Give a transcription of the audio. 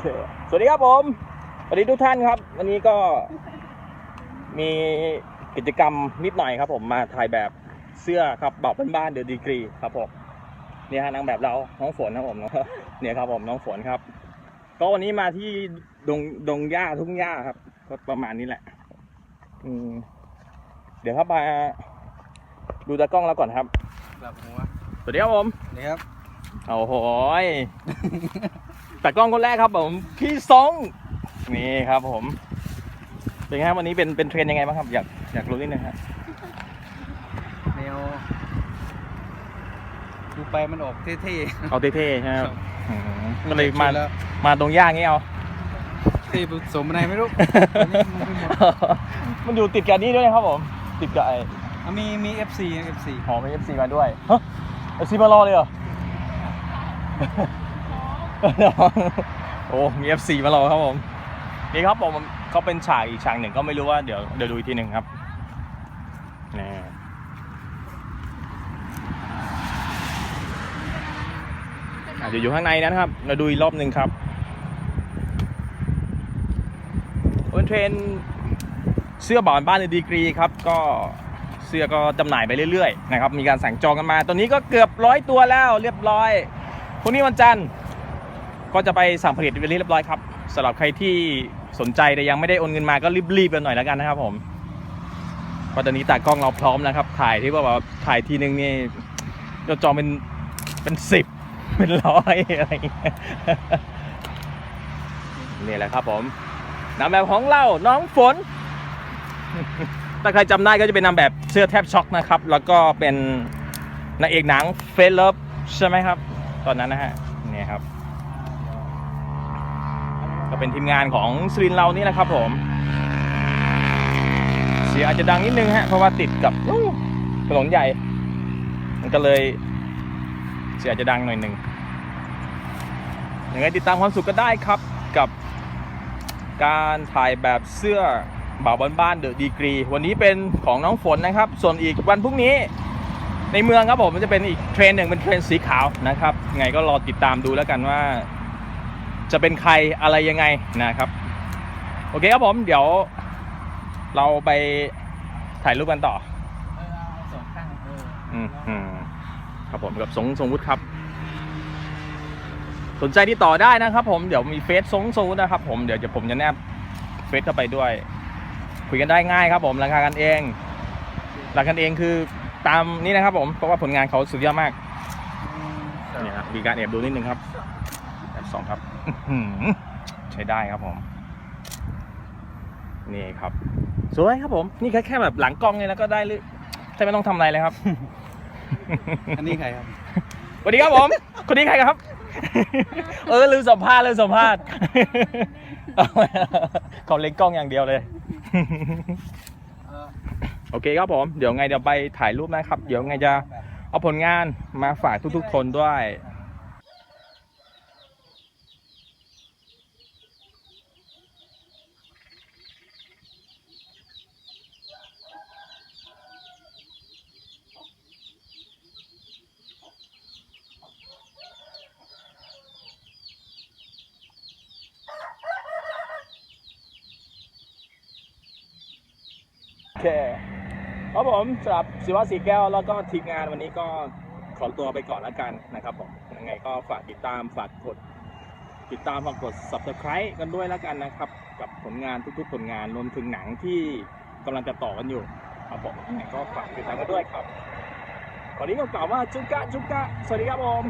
เคสวัสดีครับผมสวัสดีทุกท่านครับ วันนี้ก็มีกิจกรรมนิดหน่อยครับ ผมมาถ่ายแบบเสื้อครับบอกบ้านๆเดอะดีกรีครับผมเนี่ยฮะนางแบบเราน้องฝนครับผมเนี่ยครับผมน้องฝนครับ ก็วันนี้มาที่ดงดงหญ้าทุ่งหญ้าครับ ก็ประมาณนี้แหละ อืมเดี๋ยวครับมาดูตากล้องเราก่อนครับ กลับหัวสวัสดีครับผม นี่ครับ โอ้โหย แต่กล้องคนแรกครับผมพี่ซงนี่ครับผมเป็นไงครับวันนี้เป็นเป็นเทรนยังไงบ้างครับ อยากอยากรู้นิดนึงครับแนวดูไปมันออกเท่เอาเท่ๆใช่ไหมๆครับอืมๆก็เลยมาแล้วมาตรงย่างนี้เอา เท่ผสมอะไรไม่รู้มันอยู่ติดกันนี่ด้วยนะครับผม ติดกับไอ้อะมีมี FC นะ FC หอมเอฟซีมาด้วยฮะเอฟซีมารอเลยเหรอ โอ้มีเอฟซีมารอครับผม นี่ครับผมเขาเป็นฉากอีกฉากหนึ่งก็ไม่รู้ว่าเดี๋ยวเดี๋ยวดูอีกทีหนึ่งครับนี่เดี๋ยวอยู่ข้างในนะครับ เราดูอีกรอบหนึ่งครับบนเทรนเสื้อบ่าวบ้านในดีกรีครับก็เสื้อก็จำหน่ายไปเรื่อยๆนะครับ มีการสั่งจองกันมา ตอนนี้ก็เกือบร้อยตัวแล้วเรียบร้อยพรุ่งนี้วันจันทร์ ก็จะไปสั่งผลิตเป็นที่เรียบร้อยครับสำหรับใครที่สนใจแต่ยังไม่ได้โอนเงินมาก็รีบๆกันหน่อยแล้วกันนะครับผมเพราะตอนนี้ตากล้องเราพร้อมนะครับ ถ่ายที่ว่าแบบถ่ายทีนึงนี่เราจองเป็นเป็นสิบเป็นร้อยอะไรเงี้ยนี่แหละครับผมนางแบบของเราน้องฝน ถ้าใครจำได้ก็จะเป็นนางแบบเสื้อแทบช็อกนะครับ แล้วก็เป็นนางเอกหนังเฟสเลิฟใช่ไหมครับ ตอนนั้นนะฮะนี่ครับ ก็เป็นทีมงานของสรินเรานี่แหละครับผม เสียงอาจจะดังนิดนึงฮะเพราะว่าติดกับถนนใหญ่ มันก็เลยเสียงอาจจะดังหน่อยหนึ่งยังไงติดตามความสุขก็ได้ครับกับการถ่ายแบบเสื้อบ่าวบ้านๆเดอะดีกรี วันนี้เป็นของน้องฝนนะครับ ส่วนอีกวันพรุ่งนี้ในเมืองครับผมมันจะเป็นอีกเทรนหนึ่งเป็นเทรนสีขาวนะครับไงก็รอติดตามดูแล้วกันว่า จะเป็นใครอะไรยังไงนะครับ โอเคครับผมเดี๋ยว เราไปถ่ายรูปกันต่อเออเอาสองข้างเอออืมอืมครับผมกับสงทรงวุฒิครับ สนใจที่ต่อได้นะครับ ผมเดี๋ยวมีเฟซทรงทรงวุฒินะครับผมเดี๋ยวจะผมจะแนบเฟซเข้าไปด้วย คุยกันได้ง่ายครับผมราคากันเองราคากันเองคือตามนี้นะครับ ผมเพราะว่าผลงานเขาสุดยอดมากอืมนี่ครับมีการแอบดูนิดนึงครับแอบสองครับอื้อหือ ใช้ได้ครับผม นี่ครับ สวยครับผม นี่แค่แค่แบบหลังกล้องเนี่ยแล้วก็ได้เลยแทบไม่ต้องทำอะไรเลยครับ อันนี้ใครครับสวัสดีครับผม คนนี้ใครครับ เออลืมสัมภาษณ์ลืมสัมภาษณ์เอาไว้เขาเล็งกล้องอย่างเดียวเลยเออโอเคครับผม เดี๋ยวไงเดี๋ยวไปถ่ายรูปนะครับ เดี๋ยวไงจะเอาผลงานมาฝากทุกๆคนด้วย เคครับผมสำหรับศิวะสีแก้วแล้วก็ทีมงานวันนี้ก็ขอตัวไปก่อนแล้วกันนะครับผมยังไงก็ฝากติดตามฝากกด ติดตามฝากกด subscribe กันด้วยแล้วกันนะครับ กับผลงานทุกๆผลงานรวมถึงหนังที่กำลังจะต่อกันอยู่ครับผมยังไงก็ฝากติดตามกันด้วยครับขอนี้ก็กล่าวว่าจุกกะจุกกะสวัสดีครับผม